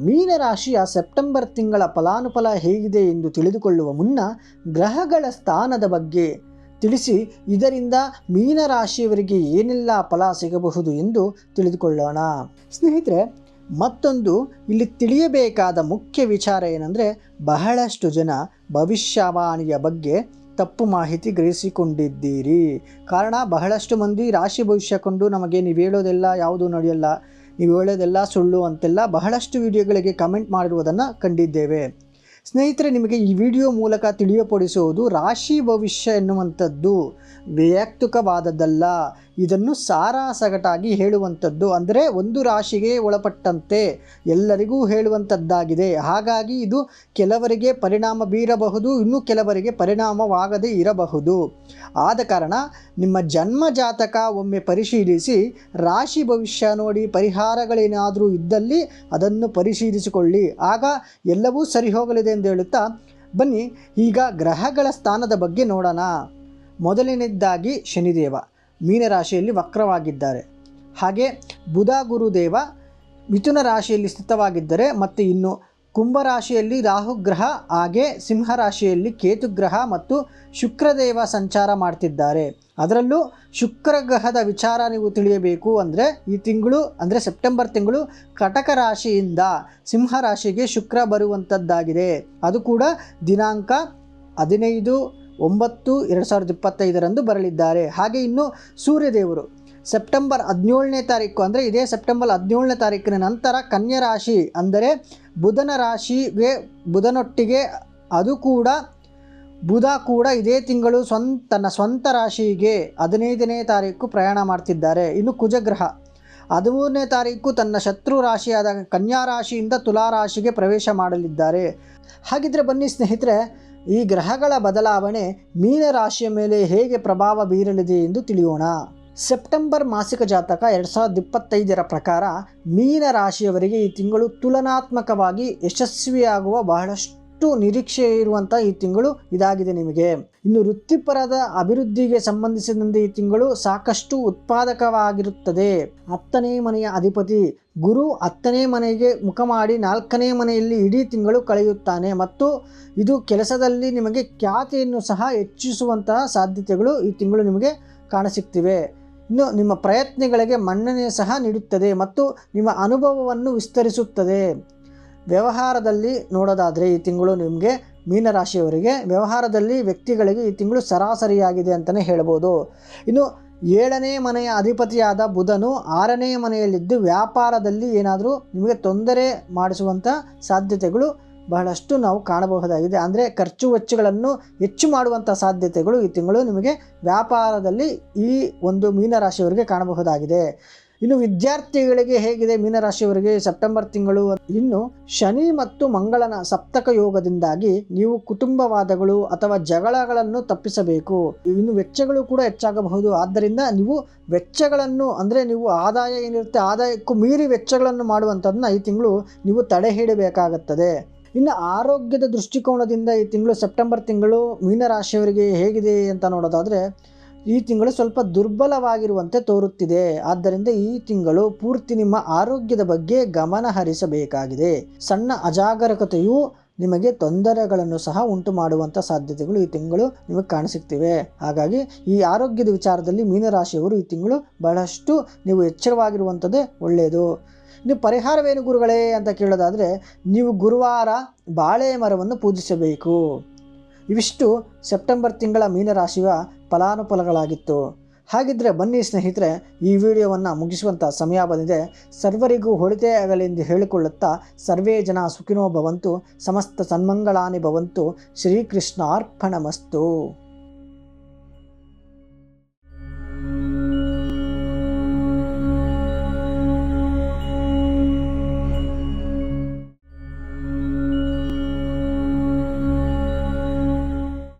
ಮೀನರಾಶಿಯ September ತಿಂಗಳ ಫಲಾನುಫಲ ಹೇಗಿದೆ ಎಂದು ತಿಳಿದುಕೊಳ್ಳುವ ಮುನ್ನ ಗ್ರಹಗಳ ಸ್ಥಾನದ ಬಗ್ಗೆ ತಿಳಿಸಿ, ಇದರಿಂದ ಮೀನರಾಶಿಯವರಿಗೆ ಏನೆಲ್ಲ ಫಲ ಸಿಗಬಹುದು ಎಂದು ತಿಳಿದುಕೊಳ್ಳೋಣ. ಸ್ನೇಹಿತರೆ, ಮತ್ತೊಂದು ಇಲ್ಲಿ ತಿಳಿಯಬೇಕಾದ ಮುಖ್ಯ ವಿಚಾರ ಏನಂದರೆ, ಬಹಳಷ್ಟು ಜನ ಭವಿಷ್ಯವಾಣಿಯ ಬಗ್ಗೆ ತಪ್ಪು ಮಾಹಿತಿ ಗ್ರಹಿಸಿಕೊಂಡಿದ್ದೀರಿ. ಕಾರಣ, ಬಹಳಷ್ಟು ಮಂದಿ ರಾಶಿ ಭವಿಷ್ಯ ಕೊಂಡು ನಮಗೆ ನೀವು ಹೇಳೋದೆಲ್ಲ ಯಾವುದು ನಡೆಯಲ್ಲ. ನೀವು ಹೇಳೋದೆಲ್ಲ ಸುಳ್ಳು ಅಂತೆಲ್ಲ ಬಹಳಷ್ಟು ವಿಡಿಯೋಗಳಿಗೆ ಕಮೆಂಟ್ ಮಾಡಿರುವುದನ್ನು ಕಂಡಿದ್ದೇವೆ. ಸ್ನೇಹಿತರೆ, ನಿಮಗೆ ಈ ವಿಡಿಯೋ ಮೂಲಕ ತಿಳಿಯಪಡಿಸುವುದು ರಾಶಿ ಭವಿಷ್ಯ ಎನ್ನುವಂಥದ್ದು. ವೈಯಕ್ತಿಕವಾದದ್ದಲ್ಲ ಇದನ್ನು ಸಾರಾಸಗಟಾಗಿ ಹೇಳುವಂಥದ್ದು. ಅಂದರೆ ಒಂದು ರಾಶಿಗೆ ಒಳಪಟ್ಟಂತೆ ಎಲ್ಲರಿಗೂ ಹೇಳುವಂಥದ್ದಾಗಿದೆ. ಹಾಗಾಗಿ ಇದು ಕೆಲವರಿಗೆ ಪರಿಣಾಮ ಬೀರಬಹುದು, ಇನ್ನು ಕೆಲವರಿಗೆ ಪರಿಣಾಮವಾಗದೇ ಇರಬಹುದು. ಆದ ಕಾರಣ ನಿಮ್ಮ ಜನ್ಮ ಜಾತಕ ಒಮ್ಮೆ ಪರಿಶೀಲಿಸಿ, ರಾಶಿ ಭವಿಷ್ಯ ನೋಡಿ ಪರಿಹಾರಗಳೇನಾದರೂ ಇದ್ದಲ್ಲಿ ಅದನ್ನು ಪರಿಶೀಲಿಸಿಕೊಳ್ಳಿ. ಆಗ ಎಲ್ಲವೂ ಸರಿ ಹೋಗಲಿದೆ ಎಂದು ಹೇಳುತ್ತಾ, ಬನ್ನಿ, ಈಗ ಗ್ರಹಗಳ ಸ್ಥಾನದ ಬಗ್ಗೆ ನೋಡೋಣ. ಮೊದಲನೇದಾಗಿ ಶನಿದೇವ. ಮೀನರಾಶಿಯಲ್ಲಿ ವಕ್ರವಾಗಿದ್ದಾರೆ. ಹಾಗೆ ಬುಧ ಗುರುದೇವ ಮಿಥುನ ರಾಶಿಯಲ್ಲಿ ಸ್ಥಿತವಾಗಿದ್ದರೆ ಮತ್ತು ಇನ್ನು ಕುಂಭರಾಶಿಯಲ್ಲಿ ರಾಹುಗ್ರಹ ಹಾಗೆ ಸಿಂಹರಾಶಿಯಲ್ಲಿ ಕೇತುಗ್ರಹ ಮತ್ತು ಶುಕ್ರದೇವ ಸಂಚಾರ ಮಾಡ್ತಿದ್ದಾರೆ. ಅದರಲ್ಲೂ ಶುಕ್ರ ಗ್ರಹದ ವಿಚಾರ ನೀವು ತಿಳಿಯಬೇಕು ಅಂದರೆ ಈ ತಿಂಗಳು ಅಂದರೆ ಸೆಪ್ಟೆಂಬರ್ ತಿಂಗಳು ಕಟಕ ರಾಶಿಯಿಂದ ಸಿಂಹ ರಾಶಿಗೆ ಶುಕ್ರ ಬರುವಂಥದ್ದಾಗಿದೆ ಅದು ಕೂಡ ದಿನಾಂಕ ಹದಿನೈದು ಒಂಬತ್ತು ಎರಡು ಸಾವಿರದ ಇಪ್ಪತ್ತೈದರಂದು ಬರಲಿದ್ದಾರೆ. ಹಾಗೆ ಇನ್ನು ಸೂರ್ಯದೇವರು ಸೆಪ್ಟೆಂಬರ್ ಹದಿನೇಳನೇ ತಾರೀಕು ಅಂದರೆ ಇದೇ ಸೆಪ್ಟೆಂಬರ್ ಹದಿನೇಳನೇ ತಾರೀಕಿನ ನಂತರ ಕನ್ಯಾ ರಾಶಿ ಅಂದರೆ ಬುಧನ ರಾಶಿಗೆ ಬುಧನೊಟ್ಟಿಗೆ ಅದು ಕೂಡ ಬುಧ ಕೂಡ ಇದೇ ತಿಂಗಳು ಸ್ವಂತ ತನ್ನ ಸ್ವಂತ ರಾಶಿಗೆ ಹದಿನೈದನೇ ತಾರೀಕು ಪ್ರಯಾಣ ಮಾಡ್ತಿದ್ದಾರೆ. ಇನ್ನು ಕುಜಗ್ರಹ ಹದಿಮೂರನೇ ತಾರೀಕು ತನ್ನ ಶತ್ರು ರಾಶಿಯಾದ ಕನ್ಯಾ ರಾಶಿಯಿಂದ ತುಲಾ ರಾಶಿಗೆ ಪ್ರವೇಶ ಮಾಡಲಿದ್ದಾರೆ. ಹಾಗಿದ್ರೆ ಬನ್ನಿ ಸ್ನೇಹಿತರೆ ಈ ಗ್ರಹಗಳ ಬದಲಾವಣೆ ಮೀನ ರಾಶಿಯ ಮೇಲೆ ಹೇಗೆ ಪ್ರಭಾವ ಬೀರಲಿದೆ ಎಂದು ತಿಳಿಯೋಣ. ಸೆಪ್ಟೆಂಬರ್ ಮಾಸಿಕ ಜಾತಕ ಎರಡು ಸಾವಿರದ ಇಪ್ಪತ್ತೈದರ ಪ್ರಕಾರ ಮೀನ ರಾಶಿಯವರಿಗೆ ಈ ತಿಂಗಳು ತುಲನಾತ್ಮಕವಾಗಿ ಯಶಸ್ವಿಯಾಗುವ ಬಹಳಷ್ಟು ನಿರೀಕ್ಷೆ ಇರುವಂಥ ಈ ತಿಂಗಳು ಇದಾಗಿದೆ ನಿಮಗೆ. ಇನ್ನು ವೃತ್ತಿಪರದ ಅಭಿವೃದ್ಧಿಗೆ ಸಂಬಂಧಿಸಿದಂತೆ ಈ ತಿಂಗಳು ಸಾಕಷ್ಟು ಉತ್ಪಾದಕವಾಗಿರುತ್ತದೆ. ಹತ್ತನೇ ಮನೆಯ ಅಧಿಪತಿ ಗುರು ಹತ್ತನೇ ಮನೆಗೆ ಮುಖ ಮಾಡಿ ನಾಲ್ಕನೇ ಮನೆಯಲ್ಲಿ ಇಡೀ ತಿಂಗಳು ಕಳೆಯುತ್ತಾನೆ. ಮತ್ತು ಇದು ಕೆಲಸದಲ್ಲಿ ನಿಮಗೆ ಖ್ಯಾತಿಯನ್ನು ಸಹ ಹೆಚ್ಚಿಸುವಂತಹ ಸಾಧ್ಯತೆಗಳು ಈ ತಿಂಗಳು ನಿಮಗೆ ಕಾಣಸಿಗ್ತಿವೆ. ಇನ್ನು ನಿಮ್ಮ ಪ್ರಯತ್ನಗಳಿಗೆ ಮನ್ನಣೆ ಸಹ ನೀಡುತ್ತದೆ ಮತ್ತು ನಿಮ್ಮ ಅನುಭವವನ್ನು ವಿಸ್ತರಿಸುತ್ತದೆ. ವ್ಯವಹಾರದಲ್ಲಿ ನೋಡೋದಾದರೆ ಈ ತಿಂಗಳು ನಿಮಗೆ ಮೀನರಾಶಿಯವರಿಗೆ ವ್ಯವಹಾರದಲ್ಲಿ ವ್ಯಕ್ತಿಗಳಿಗೆ ಈ ತಿಂಗಳು ಸರಾಸರಿಯಾಗಿದೆ ಅಂತಲೇ ಹೇಳ್ಬೋದು. ಇನ್ನು ಏಳನೇ ಮನೆಯ ಅಧಿಪತಿಯಾದ ಬುಧನು ಆರನೇ ಮನೆಯಲ್ಲಿದ್ದು ವ್ಯಾಪಾರದಲ್ಲಿ ಏನಾದರೂ ನಿಮಗೆ ತೊಂದರೆ ಮಾಡಿಸುವಂಥ ಸಾಧ್ಯತೆಗಳು ಬಹಳಷ್ಟು ನಾವು ಕಾಣಬಹುದಾಗಿದೆ. ಅಂದರೆ ಖರ್ಚು ವೆಚ್ಚಗಳನ್ನು ಹೆಚ್ಚು ಮಾಡುವಂಥ ಸಾಧ್ಯತೆಗಳು ಈ ತಿಂಗಳು ನಿಮಗೆ ವ್ಯಾಪಾರದಲ್ಲಿ ಈ ಒಂದು ಮೀನರಾಶಿಯವರಿಗೆ ಕಾಣಬಹುದಾಗಿದೆ. ಇನ್ನು ವಿದ್ಯಾರ್ಥಿಗಳಿಗೆ ಹೇಗಿದೆ ಮೀನರಾಶಿಯವರಿಗೆ ಸೆಪ್ಟೆಂಬರ್ ತಿಂಗಳು? ಇನ್ನು ಶನಿ ಮತ್ತು ಮಂಗಳನ ಸಪ್ತಕ ಯೋಗದಿಂದಾಗಿ ನೀವು ಕುಟುಂಬವಾದಗಳು ಅಥವಾ ಜಗಳಗಳನ್ನು ತಪ್ಪಿಸಬೇಕು. ಇನ್ನು ವೆಚ್ಚಗಳು ಕೂಡ ಹೆಚ್ಚಾಗಬಹುದು. ಆದ್ದರಿಂದ ನೀವು ವೆಚ್ಚಗಳನ್ನು, ಅಂದರೆ ನೀವು ಆದಾಯ ಏನಿರುತ್ತೆ, ಆದಾಯಕ್ಕೂ ಮೀರಿ ವೆಚ್ಚಗಳನ್ನು ಮಾಡುವಂಥದ್ದನ್ನ ಈ ತಿಂಗಳು ನೀವು ತಡೆ ಹಿಡಬೇಕಾಗುತ್ತದೆ. ಇನ್ನು ಆರೋಗ್ಯದ ದೃಷ್ಟಿಕೋನದಿಂದ ಈ ತಿಂಗಳು ಸೆಪ್ಟೆಂಬರ್ ತಿಂಗಳು ಮೀನರಾಶಿಯವರಿಗೆ ಹೇಗಿದೆ ಅಂತ ನೋಡೋದಾದರೆ ಈ ತಿಂಗಳು ಸ್ವಲ್ಪ ದುರ್ಬಲವಾಗಿರುವಂತೆ ತೋರುತ್ತಿದೆ. ಆದ್ದರಿಂದ ಈ ತಿಂಗಳು ಪೂರ್ತಿ ನಿಮ್ಮ ಆರೋಗ್ಯದ ಬಗ್ಗೆ ಗಮನ ಹರಿಸಬೇಕಾಗಿದೆ. ಸಣ್ಣ ಅಜಾಗರೂಕತೆಯು ನಿಮಗೆ ತೊಂದರೆಗಳನ್ನು ಸಹ ಉಂಟು ಮಾಡುವಂಥ ಸಾಧ್ಯತೆಗಳು ಈ ತಿಂಗಳು ನಿಮಗೆ ಕಾಣಸಿಗ್ತಿವೆ ಹಾಗಾಗಿ ಈ ಆರೋಗ್ಯದ ವಿಚಾರದಲ್ಲಿ ಮೀನರಾಶಿಯವರು ಈ ತಿಂಗಳು ಬಹಳಷ್ಟು ನೀವು ಎಚ್ಚರವಾಗಿರುವಂಥದ್ದೇ ಒಳ್ಳೆಯದು. ಇನ್ನು ಪರಿಹಾರವೇನು ಗುರುಗಳೇ ಅಂತ ಕೇಳೋದಾದರೆ, ನೀವು ಗುರುವಾರ ಬಾಳೆ ಮರವನ್ನು ಪೂಜಿಸಬೇಕು. ಇವಿಷ್ಟು ಸೆಪ್ಟೆಂಬರ್ ತಿಂಗಳ ಮೀನರಾಶಿಯ ಫಲಾನುಫಲಗಳಾಗಿತ್ತು. ಹಾಗಿದ್ದರೆ ಬನ್ನಿ ಸ್ನೇಹಿತರೆ, ಈ ವಿಡಿಯೋವನ್ನು ಮುಗಿಸುವಂಥ ಸಮಯ ಬಂದಿದೆ. ಸರ್ವರಿಗೂ ಹೊಳಿತೇ ಆಗಲಿ ಎಂದು ಹೇಳಿಕೊಳ್ಳುತ್ತಾ ಸರ್ವೇ ಜನ ಸುಖಿನೋ ಭವಂತು, ಸಮಸ್ತ ಸನ್ಮಂಗಳಾನಿ ಭವಂತು, ಶ್ರೀಕೃಷ್ಣಾರ್ಪಣಮಸ್ತು.